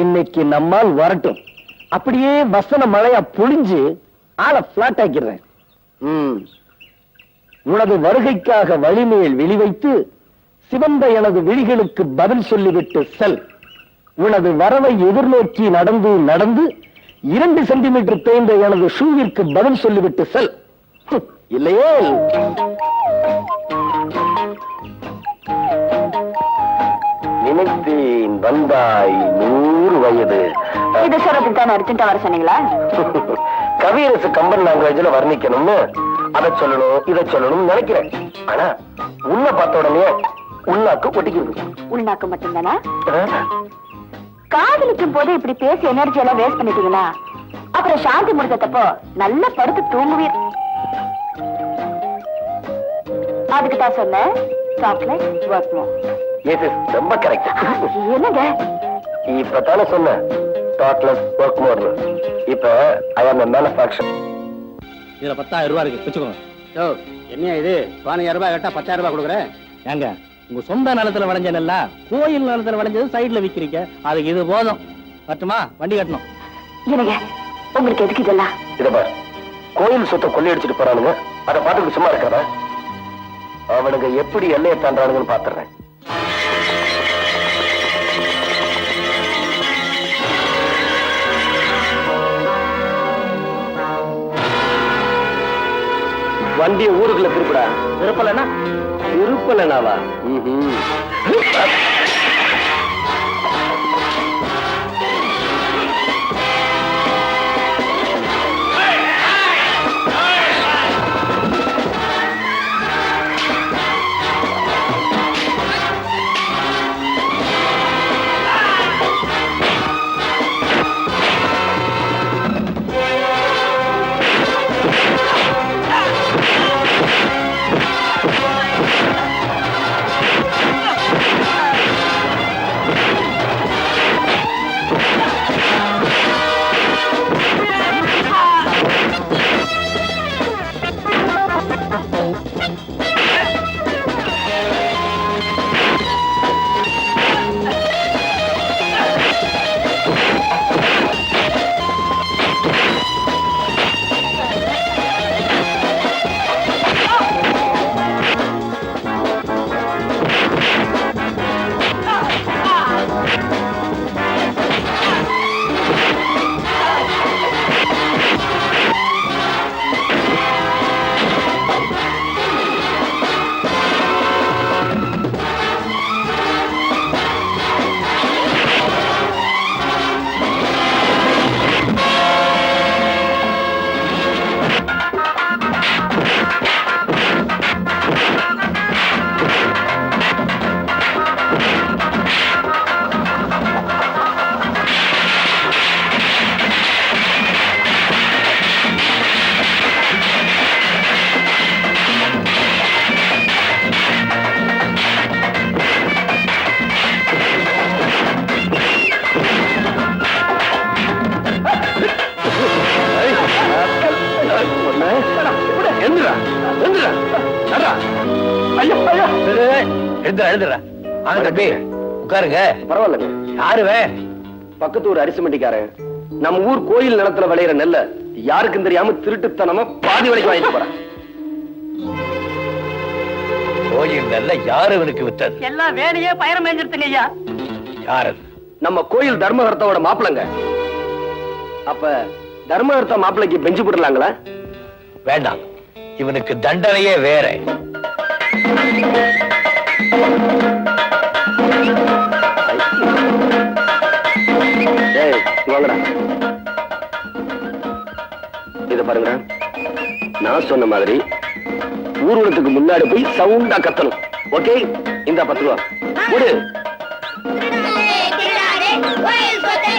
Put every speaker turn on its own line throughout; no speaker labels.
இன்னைக்கு நம்மால் வரட்டும். அப்படியே வசன மழையா பொழிஞ்சு ஆளை பிளாட் ஆக்கிடுறேன். உனது வருகைக்காக வழிமேல் விழிவைத்து சிவந்த எனது விழிகளுக்கு பதில் சொல்லிவிட்டு செல். உனது வரவை எதிர்நோக்கி நடந்து நடந்து இரண்டு சென்டிமீட்டர் தேய்ந்த எனது ஷூவிற்கு பதில் சொல்லிவிட்டு செல். இல்லையே நினைத்தேன் வந்தாய் நூறு வயது.
இது சொல்றதுக்கு தான் அர்ஜென்ட்டா வர சொன்னீங்களா?
கவியரசு கம்பன் லாங்குவேஜ்ல வர்ணிக்கணும்னு. அதை சொல்லணும் இதை சொல்லணும்னு நினைக்கிறேன். ஆனா உன்னை பார்த்த உடனே உள்நாக்கு ஒட்டிக்கிறது
உள்நாக்கு மட்டும்தானா? காதலிக்கும் போது இப்படி பேசி எனர்ஜி எல்லாம் வேஸ்ட் பண்ணிட்டீங்கன்னா அப்புறம் சாந்தி முடிஞ்சதப்போ நல்லா படுத்து தூங்குவீர் அதுக்கு தான் சொன்னேன் சாக்லேட் ஒர்க்
Yes, ரொம்ப கரெக்ட்
என்னங்க?
இப்பதானே சொன்னேன். தாட்லெஸ் ஒர்க் மோர்னு இப்ப ஐ ஆம் மேனுஃபேக்சர்
இதுல பத்தாயிரம் ரூபாய் இருக்கு. வச்சுக்கோங்க. யோ என்ன இது? பதினஞ்சாயிரம் ரூபாய் கேட்டா பத்தாயிரம் ரூபாய் கொடுக்குறேன் ஏங்க உங்க சொந்த நிலத்துல விளைஞ்ச நெல்லா கோயில் நிலத்துல விளைஞ்சது சைடுல விக்கிறீங்க. அதுக்கு இது போதும். கட்டுமா வண்டி கட்டணும்.
என்னங்க? உங்களுக்கு எதுக்கு இதெல்லாம்?
இத பார். கோயில் சொத்தை கொள்ளையடிச்சிட்டு போறானுங்க. அதை பார்த்துட்டு சும்மா இருக்கிறதா? அவனுங்க எப்படி எல்லையை தாண்டானுங்கன்னு பாத்துறேன். வண்டிய ஊருக்குள்ள திருப்பிடா.
திருப்பலன்னா?
திருப்பலனாவா?
எழுதுறா எழுதுறா வாங்க தம்பி உட்காருங்க.
பரவாயில்ல
யாருவே?
பக்கத்து ஊர் அரிசி மண்டிக்காரன் நம்ம ஊர் கோயில் நிலத்துல விளையிற நெல்ல யாருக்கும் தெரியாம திருட்டுத்தனமா பாதி விலைக்கு வாங்கிட்டு போறேன்.
கோயில் நல்ல யாரு இவனுக்கு வித்தது?
எல்லாம் வேலையே பயணம் மேஞ்சிருத்துங்க ஐயா.
யார் அது?
நம்ம கோயில் தர்மகர்த்தாவோட மாப்பிளைங்க அப்ப தர்மகர்த்தா மாப்பிளைக்கு பெஞ்சு போடலாங்களா
வேண்டாம். இவனுக்கு தண்டனையே வேற.
இத பாருங்க நான் சொன்ன மாதிரி ஊர்வலத்துக்கு முன்னாடி போய் சவுண்டா கத்தணும். ஓகே இந்த பத்து ரூபா. கொடு
கோயில் சொத்தை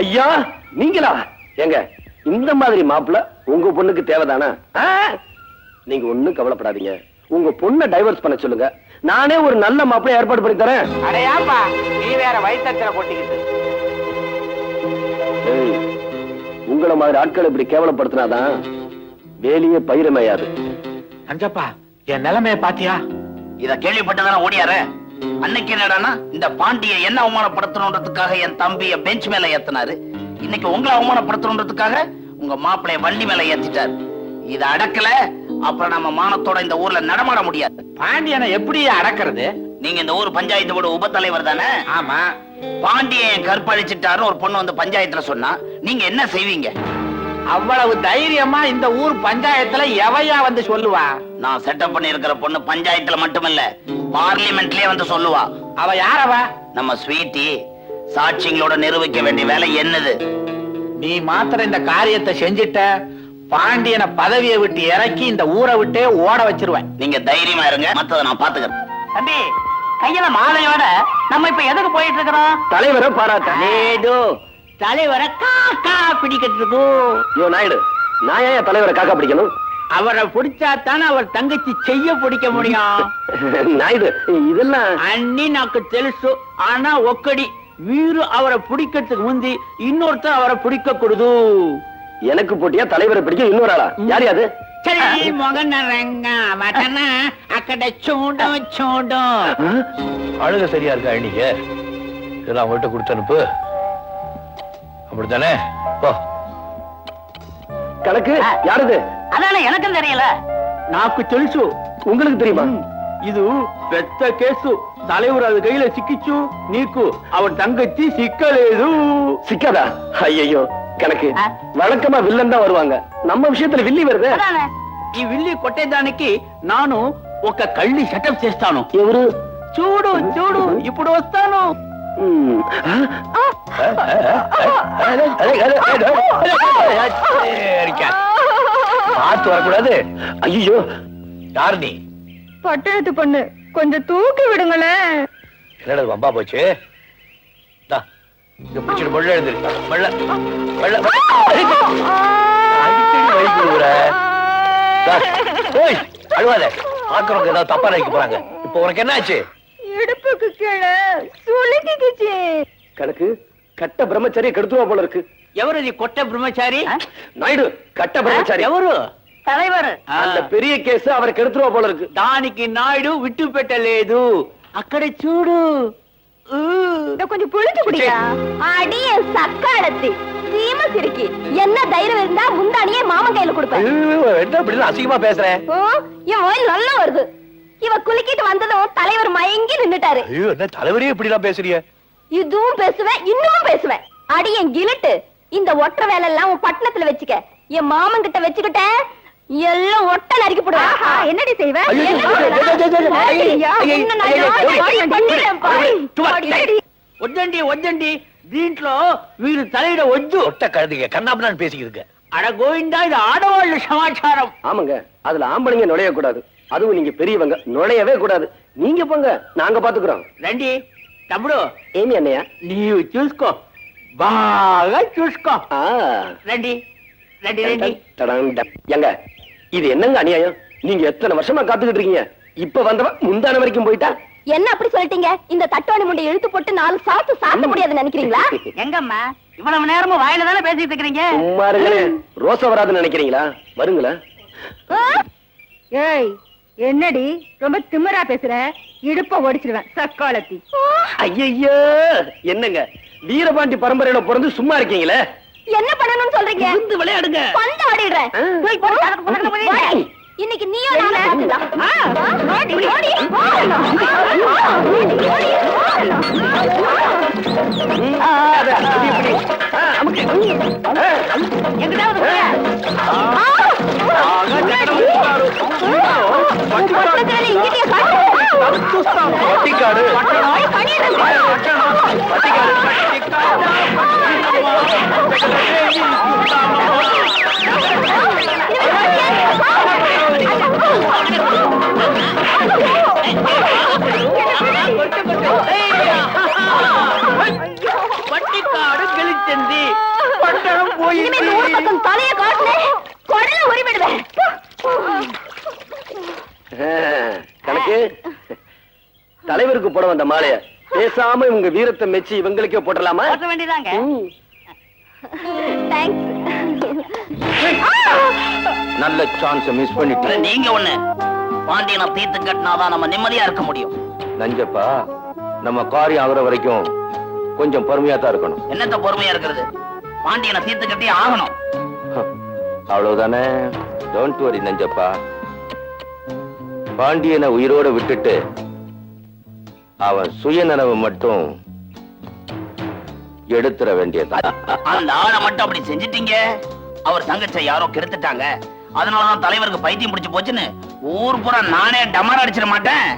ஐயா நீங்களா? எங்க இந்த மாதிரி மாப்பிள்ள உங்க பொண்ணுக்கு தேவைதானா? நீங்க ஒண்ணும் கவலைப்படாதீங்க. உங்க பொண்ணை டைவர்ஸ் பண்ண சொல்லுங்க. நானே ஒரு நல்ல மாப்பிள்ளை ஏற்பாடு பண்ணி தரேன்.
அடையாப்பா நீ வேற வயிற்றுல கொட்டிக்கிட்டு.
உங்கள மாதிரி ஆட்களை இப்படி கேவலப்படுத்தினாதான் வேலையே பயிரமையாது.
அஞ்சப்பா என் நிலைமைய பாத்தியா?
இத கேள்விப்பட்டதான ஓடியாரு. அன்னைக்கு என்னடான்னா இந்த பாண்டிய என்ன அவமானப்படுத்தணுன்றதுக்காக என் தம்பிய பெஞ்ச் மேல ஏத்தினாரு. இன்னைக்கு உங்களை அவமானப்படுத்தணுன்றதுக்காக உங்க மாப்பிளைய வண்டி மேல ஏத்திட்டாரு. இத அடக்கல அப்புறம் நம்ம மானத்தோட இந்த ஊர்ல நடமாட முடியாது.
பாண்டியனை எப்படி அடக்கிறது?
நீங்க இந்த ஊர் பஞ்சாயத்து போர்டு உப தலைவர் தானே?
ஆமா.
பாண்டியன் கற்பழிச்சிட்டாருன்னு ஒரு பொண்ணு வந்து பஞ்சாயத்துல சொன்னா நீங்க என்ன செய்வீங்க?
அவ்வளவு தைரியமா இந்த ஊர் பஞ்சாயத்துல எவையா வந்து சொல்லுவா?
நான் செட்டப் பண்ணி இருக்கிற பொண்ணு பஞ்சாயத்துல மட்டுமில்ல பார்லிமெண்ட்லயே வந்து சொல்லுவா.
அவ யாரவ
நம்ம ஸ்வீட்டி சாட்சிங்களோட நிரூபிக்க வேண்டிய வேலை என்னது?
நீ மாத்திரம் இந்த காரியத்தை செஞ்சிட்ட பாண்டியனை பதவியை விட்டு இறக்கி இந்த ஊரை விட்டே ஓட வச்சிருவேன்.
நீங்க தைரியமா இருங்க மத்தத நான் பாத்துக்கிறேன்
தம்பி கையில மாலையோட நம்ம இப்ப எதுக்கு போயிட்டு இருக்கிறோம்?
தலைவரை பாராட்ட.
தலைவரை காக்கா பிடிக்கிட்டு இருக்கும்
யோ நாயுடு நான் ஏன் தலைவரை காக்கா பிடிக்கணும்?
அவரை பிடிச்சா தானே அவர் தங்கச்சி செய்ய பிடிக்க முடியும்.
நாயுடு இதெல்லாம்
அண்ணி நாக்கு தெலுசு ஆனா ஒக்கடி. வீரு அவரை பிடிக்கிறதுக்கு முந்தி இன்னொருத்தர் அவரை பிடிக்க கூடுது.
எனக்கு போட்டியா தலைவரை பிடிக்க இன்னொரு ஆளா? யார் அது?
சரி முகம் நரங்க அக்கட சூண்டும் சூண்டும்
அழுக சரியா இருக்கா நீங்க இதெல்லாம் அவங்கள்ட்ட கொடுத்து அனுப்பு. அப்படித்தானே? போ.
கணக்கு யாருது?
அதானே எனக்கும் தெரியல. நாக்கு தெலுசு
உங்களுக்கு தெரியுமா?
இது பெத்த கேசு. தலைவர் அது கையில சிக்கிச்சு நீக்கு. அவன் தங்கச்சி சிக்கலேது.
சிக்காதா? ஐயோ கணக்கு. வழக்கமா வில்லன் தான் வருவாங்க. நம்ம விஷயத்துல வில்லி வருது.
ఈ విల్లి కొట్టేదానికి నాను ఒక కళ్ళి షటప్ చేస్తాను
ఎవరు
చూడు చూడు ఇప్పుడు వస్తాను
பார்த்து வரக்கூடாது.
ஐயோ
யார் நீ
பட்டணத்து பொண்ணு. கொஞ்சம் தூக்கி விடுங்களேன்
என்னடா வம்பா போச்சு? இங்க பிடிச்சிட்டு வழி கொடுக்குற. இந்தா, ஏய், அழுவாத. பாக்குறவங்க ஏதாவது தப்பா நினைக்க போறாங்க. இப்போ உனக்கு என்ன ஆச்சு
இடுப்புக்கு கீழே சுளுக்கிக்குச்சு
கணக்கு கட்ட பிரம்மச்சாரிய கெடுத்துவா போல இருக்கு
ఎవరిది కొట్ట బ్రహ్మచారి
நாயுடு கட்ட பிரம்மச்சாரி
ఎవరు
தலைவர்
அந்த பெரிய கேஸ் அவரை கெடுத்துருவா போல இருக்கு
దానికి నాయుడు విట్టు పెట్టలేదు అక్కడ చూడు ఊ.
கொஞ்சம் புளிச்சு குடியா அடிய சக்காலத்தி சீம சிரிக்கி என்ன தைரியம் இருந்தா முந்தானியே மாமன் கையில கொடுப்பேன்
ஐயோ, என்ன இப்படி எல்லாம் அசிங்கமா பேசுற
ஓ, என் ஓயில் நல்லா வருது இவ குலுக்கிட்டு வந்ததும் தலைவர் மயங்கி நின்னுட்டாரு
ஐயோ என்ன தலைவரே இப்படி எல்லாம் பேசுறீங்க
இதுவும் பேசுவேன் இன்னமும் பேசுவேன் அடி என் கிழட்டு இந்த ஒற்ற வேலை எல்லாம் உன் பட்டணத்துல வச்சுக்க என் மாமன் கிட்ட வச்சுக்கிட்ட எல்லாம் ஒட்ட நறுக்கி போடுவேன் என்னடி செய்வ
ஐயோ,
என்ன
ஐயோ, ஐயோ, ஐயோ, ஐயோ, ஐயோ,
ஐயா,
ஐயோ,
உன்னை நான்
ஐயோ,
யாரு
ஐயோ,
பாடி
ஐயோ,
பண்ணிடுறேன் பாடி.
சும்மா,
பாடி.
వద్దండి వద్దండి దీంట్లో వీరు తలయిడ వద్దు
ஒட்ட கழுதிங்க கண்ணாபுரான்னு பேசிக்கிதுங்க
అడ గోవిందా ఇది ఆడవాళ్ళు సమాచారం
ஆமாங்க அதுல ஆம்பளைங்க நுழைய கூடாது அதுவும் நீங்க பெரியவங்க நுழையவே கூடாது நீங்க போங்க நாங்க பாத்துக்கிறோம்
రండి తమ్ముడు
ஏமி அண்ணையா
నీవు చూసుకో బాగా చూసుకో
ஆ.
రండి రండి రండి
டடாம் டம். ஏங்க இது என்னங்க அநியாயம் நீங்க எத்தனை வருஷமா காத்துக்கிட்டு இருக்கீங்க இப்ப வந்தவன் முந்தான வரைக்கும் போயிட்டா
என்ன அப்படி சொல்லிட்டீங்க இந்த தட்டோணி முண்டை இழுத்து போட்டு நாலு சாத்து சாத்த முடியாதுன்னு நினைக்கிறீங்களா
எங்கம்மா இவ்வளவு நேரமும் வாயில தானே பேசிட்டு இருக்கிறீங்க
சும்மா இருங்களே ரோசா வராதுன்னு நினைக்கிறீங்களா வருங்களா
ஏய் என்னடி ரொம்ப திமிரா பேசுற? இடுப்ப ஒடிச்சிருவேன் சக்காலத்தி.
ஐயையோ என்னங்க? வீரபாண்டி பரம்பரையில பிறந்து சும்மா இருக்கீங்களே?
என்ன பண்ணணும்னு சொல்றீங்க?
விழுந்து விளையாடுங்க.
பந்து ஆடிடுறேன். இன்னைக்கு நீயும் நானும்
போட வந்த மாலைய பேசாம இவங்க வீரத்தை மெச்சி இவங்களுக்கே போட்டலாமா
போட்ட வேண்டியதாங்க.
நல்ல சான்ஸ் மிஸ் பண்ணிட்டேன்.
நீங்க ஒண்ணு. பாண்டியனை தீர்த்து கட்டினாதான் நம்ம நிம்மதியா இருக்க முடியும்.
நஞ்சப்பா நம்ம காரியம் ஆகுற வரைக்கும் கொஞ்சம் பொறுமையா தான் இருக்கணும்.
என்னத்த பொறுமையா இருக்கிறது? பாண்டியனை தீர்த்து கட்டி ஆகணும்.
அவ்வளவுதானே? Don't worry Nanjappa. பாண்டியனை உயிரோட விட்டுட்டு அவன் சுயநனவு மட்டும் எடுத்துற வேண்டியது
அந்த ஆளை மட்டும் அப்படி செஞ்சிட்டீங்க? அவர் தங்கச்ச யாரோ கெடுத்துட்டாங்க. அதனாலதான் தலைவருக்கு பைத்தியம் பிடிச்சு போச்சுன்னு ஊர் பூரா நானே டமர் அடிச்சிட மாட்டேன்.